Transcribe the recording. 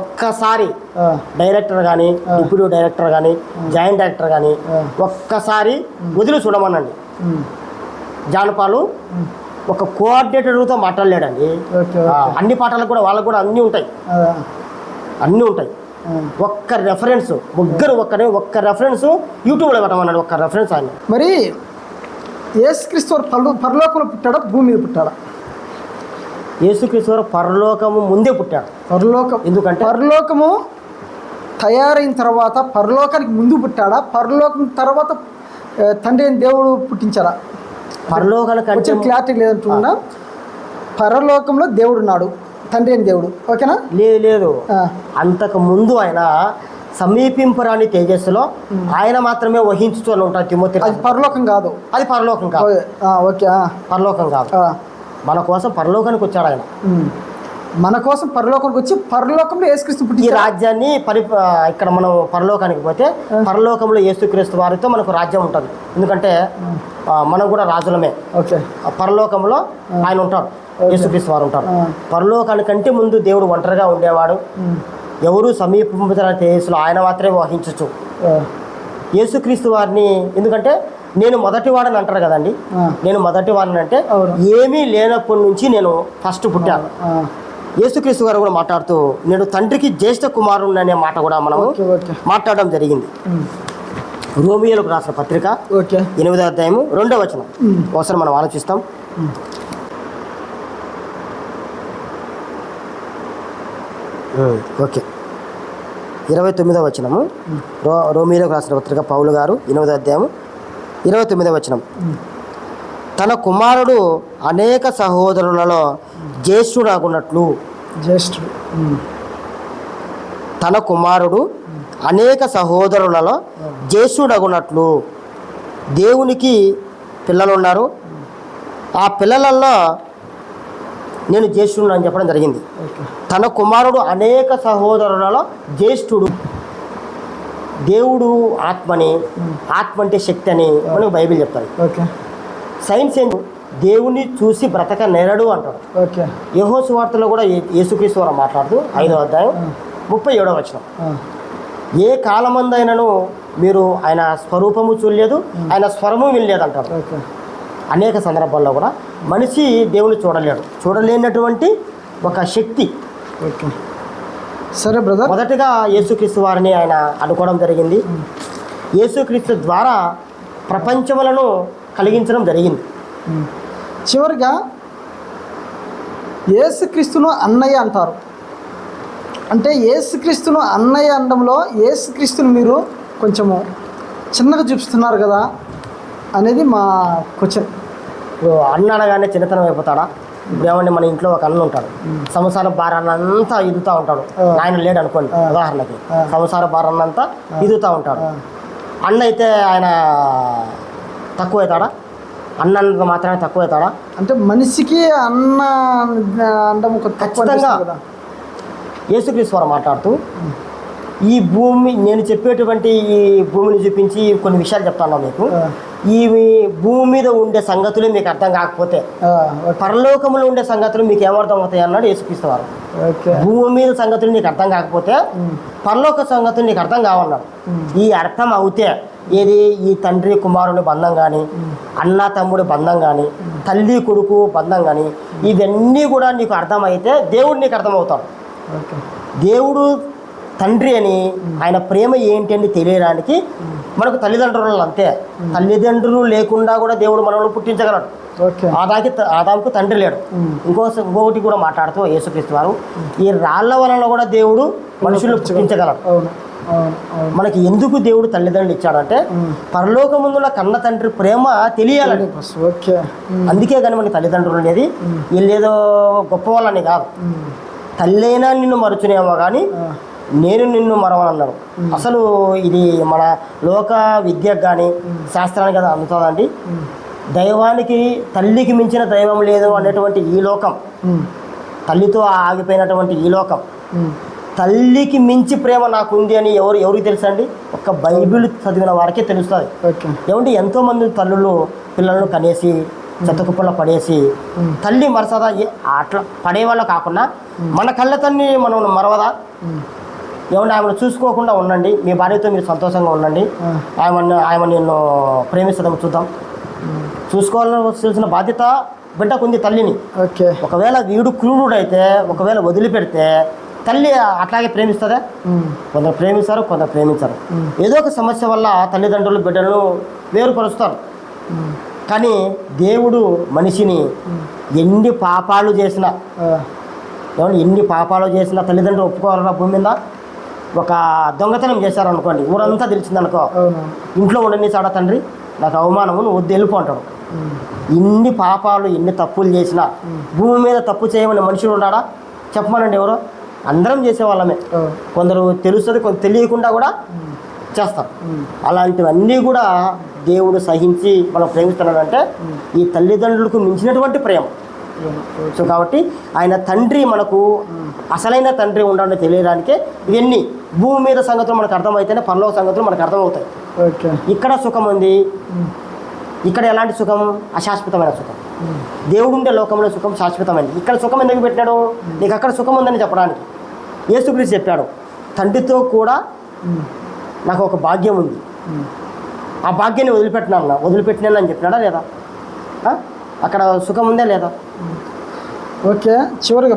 ఒక్కసారి డైరెక్టర్ కానీ deputy director కానీ జాయింట్ డైరెక్టర్ కానీ ఒక్కసారి వదిలి చూడమనండి. జానపాలు ఒక కోఆర్డినేటర్తో మాట్లాడలేడండి. అన్ని పాటలకు కూడా వాళ్ళకు కూడా అన్నీ ఉంటాయి. అన్నీ ఉంటాయి. ఒక్క రెఫరెన్స్ ముగ్గురు ఒక్కనే ఒక్క రెఫరెన్స్ యూట్యూబ్లో పెట్టమన్నాడు ఒక్క రెఫరెన్స్ ఆయన మరి యేసుక్రీస్తు పరలో పరలోకంలో పుట్టాడా? భూమి మీద పుట్టాడా? యేసుక్రీశ్వర పరలోకము ముందే పుట్టాడు పరలోకం ఎందుకంటే పరలోకము తయారైన తర్వాత పరలోకానికి ముందు పుట్టాడా? పరలోకం తర్వాత తండ్రి అయిన దేవుడు పుట్టించాడా? పరలోకాల కంటే కొంచెం క్లారిటీ లేదంటున్నా పరలోకంలో దేవుడు ఉన్నాడు తండ్రి అయిన దేవుడు. ఓకేనా? లేదు లేదు. అంతకు ముందు ఆయన సమీపింపరాని తేజస్సులో ఆయన మాత్రమే వహించుతూ అని ఉంటాడు తిమ్మతి అది పరలోకం కాదు. అది పరలోకం కాదు. ఓకే, పరలోకం కాదు. మన కోసం పరలోకానికి వచ్చాడు ఆయన. మన కోసం పరలోకానికి వచ్చి పరలోకంలో యేసుక్రీస్తు ఈ పుట్టించాడు. రాజ్యాన్ని పరి ఇక్కడ మనం పరలోకానికి పోతే పరలోకంలో యేసుక్రీస్తు వారితో మనకు రాజ్యం ఉంటుంది. ఎందుకంటే మనం కూడా రాజులమే. ఓకే. పరలోకంలో ఆయన ఉంటాడు. యేసుక్రీస్తు వారు ఉంటారు. పరలోకానికంటే ముందు దేవుడు ఒంటరిగా ఉండేవాడు. ఎవరు తేజస్సులో ఆయన మాత్రమే వహించచ్చు. ఆ, యేసుక్రీస్తు వారిని ఎందుకంటే నేను మొదటి వాడని అంటారు కదండి. నేను మొదటి వాడిని అంటే. ఏమీ లేనప్పటి నుంచి నేను ఫస్ట్ పుట్టాను. యేసుక్రీస్తు గారు కూడా మాట్లాడుతూ నేను తండ్రికి జ్యేష్ఠ కుమారుని అనే మాట కూడా మనం మాట్లాడడం జరిగింది. రోమియోలకు రాసిన పత్రిక ఎనిమిదో అధ్యాయము రెండో వచనం. ఒకసారి మనం ఆలోచిస్తాం. ఓకే. ఇరవై తొమ్మిదో వచనము. రో రోమియోలకు రాసిన పత్రిక పౌలు గారు ఎనిమిదో అధ్యాయము ఇరవై తొమ్మిదో వచనం. తన కుమారుడు అనేక సహోదరులలో జ్యేష్ఠుడాగున్నట్లు జ్యేష్ఠుడు. తన కుమారుడు అనేక సహోదరులలో జ్యేష్ఠుడగునట్లు. దేవునికి పిల్లలు ఉన్నారు ఆ పిల్లలలో నేను జ్యేష్ఠుడు అని చెప్పడం జరిగింది. తన కుమారుడు అనేక సహోదరులలో జ్యేష్ఠుడు. దేవుడు ఆత్మని ఆత్మ అంటే శక్తి అని మనకు బైబిల్ చెప్తాడు ఓకే. సైన్స్ ఏంటి దేవుని చూసి బ్రతక నేరడు అంటాడు. ఓకే. యహో సువార్తలో కూడా యేసుక్రీస్తు వారు మాట్లాడుతూ ఐదో అధ్యాయం ముప్పై ఏడో వచనం. ఆ, ఏ కాలమందైనను మీరు ఆయన స్వరూపము చూడలేదు ఆయన స్వరము వినలేదు అంటారు ఓకే. అనేక సందర్భాల్లో కూడా మనిషి దేవుని చూడలేడు. చూడలేనటువంటి ఒక శక్తి. ఓకే. సరే బ్రదర్ మొదటగా యేసుక్రీస్తు వారిని ఆయన అనుకోవడం జరిగింది. యేసుక్రీస్తు ద్వారా ప్రపంచములను కలిగించడం జరిగింది. చివరిగా యేసుక్రీస్తును అన్నయ్య అంటారు. అంటే యేసుక్రీస్తును అన్నయ్య అనడంలో యేసుక్రీస్తును మీరు కొంచెము చిన్నగా చూపిస్తున్నారు కదా అనేది మా క్వశ్చన్. ఇప్పుడు అన్న అనగానే చిన్నతనం అయిపోతాడా? ఇప్పుడు ఏమంటే మన ఇంట్లో ఒక అన్న ఉంటాడు. సంసార భారాన్ని అంతా ఇదుతా ఉంటాడు. ఆయన లేడు అనుకోండి ఉదాహరణకి. సంసార భారాన్ని అంతా ఇదుతా ఉంటాడు. అన్న అయితే ఆయన తక్కువ అవుతాడా అన్న అన్నంత మాత్రమే తక్కువ అవుతాడా అంటే మనిషికి అన్న తక్కువ ఖచ్చితంగా. యేసుక్రీశ్వర మాట్లాడుతూ ఈ భూమి నేను చెప్పేటువంటి ఈ భూమిని చూపించి కొన్ని విషయాలు చెప్తాను మీకు. ఈ భూమి మీద ఉండే సంగతులు మీకు అర్థం కాకపోతే పరలోకములో ఉండే సంగతులు మీకు ఏమర్థం అవుతాయి అన్నాడు యేసుక్రీస్తు వారు. ఓకే. భూమి మీద సంగతులు నీకు అర్థం కాకపోతే పరలోక సంగతులు నీకు అర్థం కావన్నాడు. ఈ అర్థం అవుతే ఏది ఈ తండ్రి కుమారుని బంధం కానీ అన్న తమ్ముడి బంధం కానీ తల్లి కొడుకు బంధం కానీ ఇవన్నీ కూడా నీకు అర్థమైతే దేవుడు నీకు అర్థమవుతాడు. ఓకే. దేవుడు తండ్రి అని ఆయన ప్రేమ ఏంటి అని తెలియడానికి మనకు తల్లిదండ్రులు అంతే. తల్లిదండ్రులు లేకుండా కూడా దేవుడు మనల్ని పుట్టించగలడు. ఆదాకి ఆదాముకు తండ్రి లేడు. ఇంకో ఇంకొకటి కూడా మాట్లాడుతూ యేసుక్రీస్తు వారు ఈ రాళ్ళ వలన కూడా దేవుడు మనుషులను పుట్టించగలడు. మనకి ఎందుకు దేవుడు తల్లిదండ్రులు ఇచ్చాడంటే పరలోకముందున్న కన్న తండ్రి ప్రేమ తెలియాలని అందుకే కానీ మనకి తల్లిదండ్రులు అనేది వీళ్ళేదో గొప్ప వాళ్ళని కాదు. తల్లైనా నిన్ను మరుచునేమో కానీ నేను నిన్ను మరవనన్నాడు అసలు ఇది మన లోక విద్యకు కానీ శాస్త్రానికి కదా అందుతుందండి. దైవానికి తల్లికి మించిన దైవం లేదు అనేటువంటి ఈ లోకం. తల్లితో ఆగిపోయినటువంటి ఈ లోకం. తల్లికి మించి ప్రేమ నాకు ఉంది అని ఎవరు ఎవరికి తెలుసండి? ఒక్క బైబిల్ చదివిన వారికే తెలుస్తుంది. ఏమంటే ఎంతోమంది తల్లులు పిల్లలను కనేసి చెత్త కుప్పల్లో పడేసి. తల్లి మరసదా? అట్లా పడేవాళ్ళు కాకుండా మన కళ్ళ తల్లి మనం మరవదా? ఏమన్నా ఆమెను చూసుకోకుండా ఉండండి. మీ భార్యతో మీరు సంతోషంగా ఉండండి. ఆ. ఆమె నిన్ను ప్రేమిస్తుందేమో చూద్దాం. చూసుకోవాల్సిన బాధ్యత బిడ్డకు ఉంది తల్లిని. ఓకే. ఒకవేళ వీడు క్రూరుడైతే ఒకవేళ వదిలిపెడితే తల్లి అట్లాగే ప్రేమిస్తుందా. కొందరు ప్రేమిస్తారు కొందరు ప్రేమించరు. ఏదో ఒక సమస్య వల్ల తల్లిదండ్రులు బిడ్డలను వేరుపరుస్తారు. కానీ దేవుడు మనిషిని ఎన్ని పాపాలు చేసినా ఎన్ని పాపాలు చేసినా తల్లిదండ్రులు ఒప్పుకోవాలన్నా భూమి మీద ఒక దొంగతనం చేశారు అనుకోండి ఊరంతా తెలిసిందనుకో. ఇంట్లో ఉండని చాడ తండ్రి? నాకు అవమానము నువ్వు వద్దు వెళ్ళిపో అంటాడు. ఇన్ని పాపాలు ఎన్ని తప్పులు చేసినా భూమి మీద తప్పు చేయమని మనుషుడు ఉన్నాడా? చెప్పమనండి ఎవరో? అందరం చేసేవాళ్ళమే. కొందరు తెలుస్తుంది కొందరు తెలియకుండా కూడా చేస్తారు. అలాంటివన్నీ కూడా దేవుడు సహించి మనం ప్రేమిస్తున్నాడంటే ఈ తల్లిదండ్రులకు మించినటువంటి ప్రేమ. సో కాబట్టి ఆయన తండ్రి మనకు అసలైన తండ్రి ఉండడం తెలియడానికే ఇవన్నీ భూమి మీద సంగతులు మనకు అర్థమైతేనే పరలోక సంగతులు మనకు అర్థమవుతాయి ఓకే ఇక్కడ సుఖం ఉంది. ఇక్కడ ఎలాంటి సుఖం అశాశ్వతమైన సుఖం. దేవుడు ఉండే లోకంలో సుఖం శాశ్వతమైనది ఇక్కడ సుఖం ఎందుకు పెట్టాడు నీకు అక్కడ సుఖం ఉందని చెప్పడానికి యేసుక్రీస్తు చెప్పాడు తండ్రితో కూడా. నాకు ఒక భాగ్యం ఉంది. ఆ భాగ్యాన్ని వదిలిపెట్టినాను వదిలిపెట్టినాను అని చెప్పినాడా లేదా? అక్కడ సుఖం ఉందా లేదా? ఓకే చివరిగా